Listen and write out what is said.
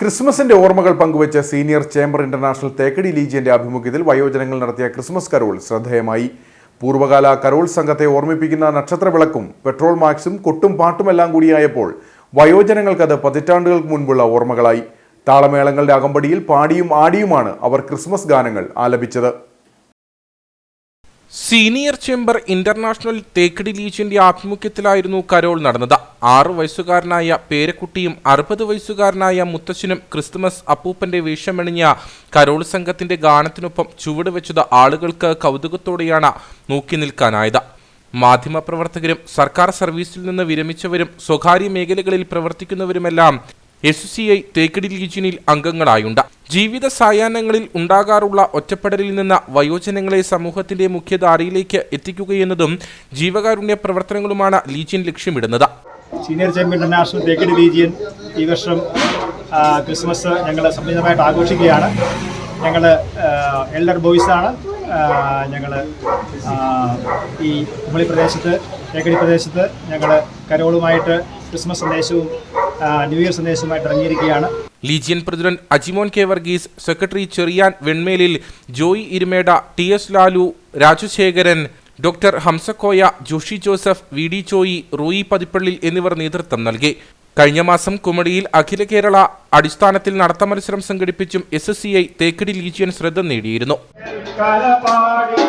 ക്രിസ്മസിന്റെ ഓർമ്മകൾ പങ്കുവച്ച സീനിയർ ചേംബർ ഇന്റർനാഷണൽ തേക്കടി ലീജിയന്റെ ആഭിമുഖ്യത്തിൽ വയോജനങ്ങൾ നടത്തിയ ക്രിസ്മസ് കരോൾ ശ്രദ്ധേയമായി. പൂർവകാല കരോൾ സംഘത്തെ ഓർമ്മിപ്പിക്കുന്ന നക്ഷത്രവിളക്കും പെട്രോൾ മാക്സും കൊട്ടും പാട്ടുമെല്ലാം കൂടിയായപ്പോൾ വയോജനങ്ങൾക്കത് പതിറ്റാണ്ടുകൾക്ക് മുൻപുള്ള ഓർമ്മകളായി. താളമേളങ്ങളുടെ അകമ്പടിയിൽ പാടിയും ആടിയുമാണ് അവർ ക്രിസ്മസ് ഗാനങ്ങൾ ആലപിച്ചത്. സീനിയർ ചേംബർ ഇന്റർനാഷണൽ തേക്കടി ലീച്ചിന്റെ ആഭിമുഖ്യത്തിലായിരുന്നു കരോൾ നടന്നത്. ആറു വയസ്സുകാരനായ പേരക്കുട്ടിയും അറുപത് വയസ്സുകാരനായ മുത്തശ്ശനും ക്രിസ്തുമസ് അപ്പൂപ്പന്റെ വേഷമണിഞ്ഞ കരോൾ സംഘത്തിന്റെ ഗാനത്തിനൊപ്പം ചുവട് വെച്ചത് ആളുകൾക്ക് കൗതുകത്തോടെയാണ് നോക്കി നിൽക്കാനായത്. മാധ്യമപ്രവർത്തകരും സർക്കാർ സർവീസിൽ നിന്ന് വിരമിച്ചവരും സ്വകാര്യ മേഖലകളിൽ പ്രവർത്തിക്കുന്നവരുമെല്ലാം എസ് സി ഐ തേക്കടി ലീജിയനിൽ അംഗങ്ങളായുണ്ട്. ജീവിത സായാഹ്നങ്ങളിൽ ഉണ്ടാകാറുള്ള ഒറ്റപ്പെടലിൽ നിന്ന് വയോജനങ്ങളെ സമൂഹത്തിന്റെ മുഖ്യധാരയിലേക്ക് എത്തിക്കുകയെന്നതും ജീവകാരുണ്യ പ്രവർത്തനങ്ങളുമാണ് ലീജിയൻ ലക്ഷ്യമിടുന്നത്. Senior chamber international Thekkady legion ഈ വർഷം ക്രിസ്മസ് ഞങ്ങൾ സമ്മിതമായിട്ട് ആഘോഷിക്കുകയാണ്. ഞങ്ങൾ എൽഡർ ബോയ്സാണ് ഞങ്ങൾ ഈ കുമളി പ്രദേശത്ത് തേക്കടി പ്രദേശത്ത് ഞങ്ങൾ കരോളുമായിട്ട് ക്രിസ്മസ് സന്ദേശവും ന്യൂ ഇയർ സന്ദേശവുമായിട്ട് ഇറങ്ങിയിരിക്കുകയാണ്. Legion president Ajimon K Varghese secretary Cheriyan Venmelil Joy Irumeda T S Lalu Rajasekharan doctor Hamsakoya Joshi Joseph V D Choyi Rooy Pathippally എന്നിവർ നേതൃത്വം നൽകി. കഴിഞ്ഞ മാസം കുമടിയിൽ അഖില കേരള അടിസ്ഥാനത്തിൽ നടത്ത മത്സരം സംഘടിപ്പിച്ചും S S C I Thekkady legion ശ്രദ്ധ നേടിയിരുന്നു. കലപാടി